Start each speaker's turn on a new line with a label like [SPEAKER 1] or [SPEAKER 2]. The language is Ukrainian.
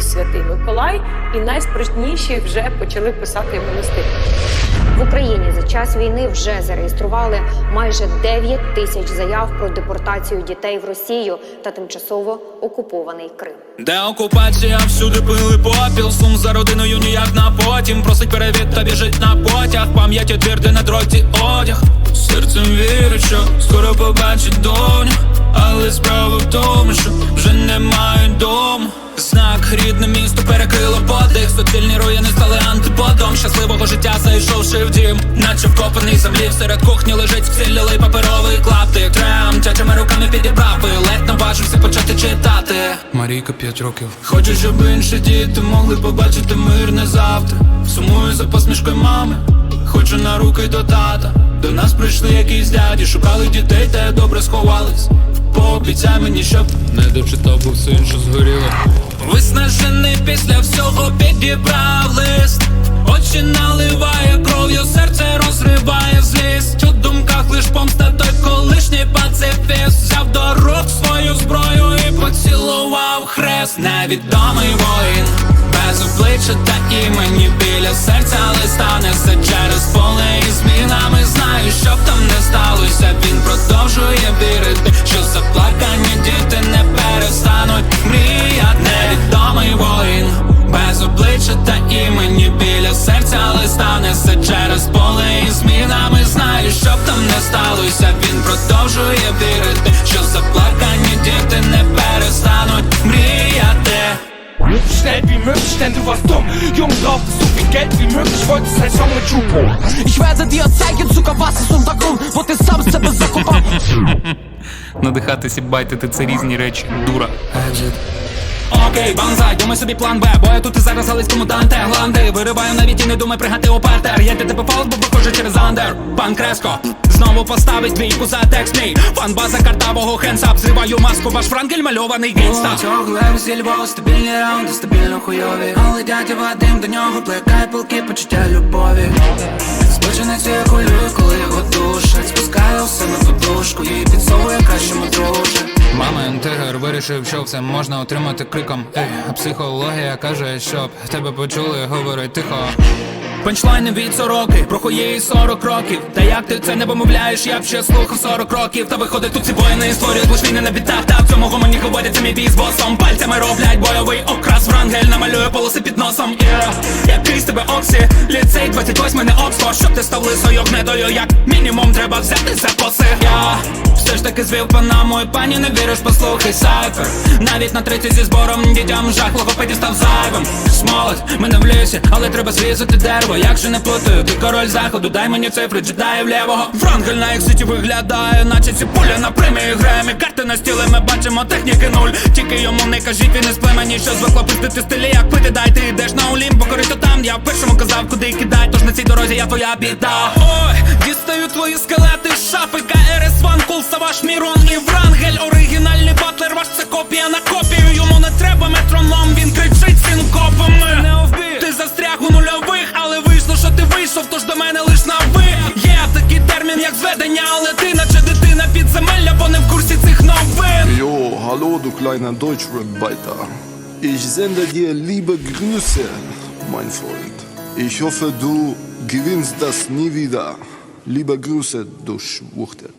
[SPEAKER 1] свій святий Миколай, і найспритніші вже почали писати йому.
[SPEAKER 2] В Україні за час війни вже зареєстрували майже 9 тисяч заяв про депортацію дітей в Росію та тимчасово окупований Крим.
[SPEAKER 3] Де окупація? Всюди пили попіл Сум за родиною ніяк на потім. Просить перевід та біжить на потяг. Пам'яті тверди на дроті одяг. Серцем вірить, що скоро побачить доню Суцільні руїни стали антиподом. Щасливого життя зайшовши в дім. Наче вкопаний землі Серед кухні лежить вцілілий паперовий клаптик. Трем тячими руками підібрав І ледь наважився почати читати. Марійка п'ять років. Хочу, щоб інші діти могли побачити мирне завтра? Сумую за посмішкою мами. Хочу на руки до тата. До нас прийшли якісь дяді Шукали дітей, та добре сховались Пообіцяй мені, щоб не дочитав, був син, що згоріло. Виснажений після всього підібрав лист. Очі наливає кров'ю, серце розриває злість. У думках лиш помста той колишній пацифіст. Взяв до рук свою зброю і поцілував хрест. Невідомий воїн без обличчя та імені біля серця
[SPEAKER 4] Geld wie möglich, wolltest Song mit Chupo.
[SPEAKER 5] Ich werde dir zeigen, Zucker, was ist Untergrund, wo ты сам себе закопав.
[SPEAKER 6] Надихатися, байтити це різні речі, дура.
[SPEAKER 3] Окей, банзай, думай собі план Б. Бо я тут і зараз галицькому Данте Гланди Вириваю навіть і не думай пригати у Я тебе фаус, бо виходжу через андер. Пан Креско Знову поставить двійку за текст мій. Фан-база картавого хенсап Зриваю маску, ваш франкель мальований гейнста
[SPEAKER 7] Тяглем зі Львова, стабільні раунди, стабільно хуйові. Але дядя Вадим до нього плекає полки, почуття любові
[SPEAKER 6] Тигр вирішив, що все можна отримати криком. Ей, психологія каже, щоб тебе почули, говорить тихо.
[SPEAKER 3] Панчлайни від сороки, про і 40 років Та як ти це не помовляєш, я б ще слухав 40 років Та виходить тут ці воїни створюють лишвіни на бітах Та в цьому гомоні говорять, мій бій з босом. Пальцями роблять бойовий окрас. Врангель намалює полоси під носом. Yeah. Який з тебе оксі, ліцей 28 не обсто Щоб ти став лисою гнедою, як мінімум треба взяти за коси. Я все ж таки звів панаму і пані не віриш, послухай сайфер Навіть на треті зі збором дітям жах логопедів став зайвим. Смолить, мене в лісі, але треба зрізати дерево. Як же не плутаю, ти король заходу, дай мені цифри джедаїв лівого. Франгель на екситі виглядає, наче ці пуля на премії Гремі Карти на стіли, ми бачимо техніки нуль. Тільки йому не кажіть, він із племені, що звикло пустити стилі, як пити, дай ти йдеш на улім, бо корито там. Я першому казав, куди кидай, тож на цій дорозі я твоя біда. Ой, дістаю твої скелети з шафи КРС Ван Кул, Саваш, Мірон і Врангель. Оригінальний батлер, ваш це копія на копію. Йому не треба метроном, він кричить синкопами. Ти застряг у нульових, але вийшло, що ти вийшов, тож до мене лиш
[SPEAKER 8] hallo du kleiner Deutschrap-Biter. Ich sende dir liebe Grüße, mein Freund. Ich hoffe, du gewinnst das nie wieder. Liebe Grüße, du Schwuchtel.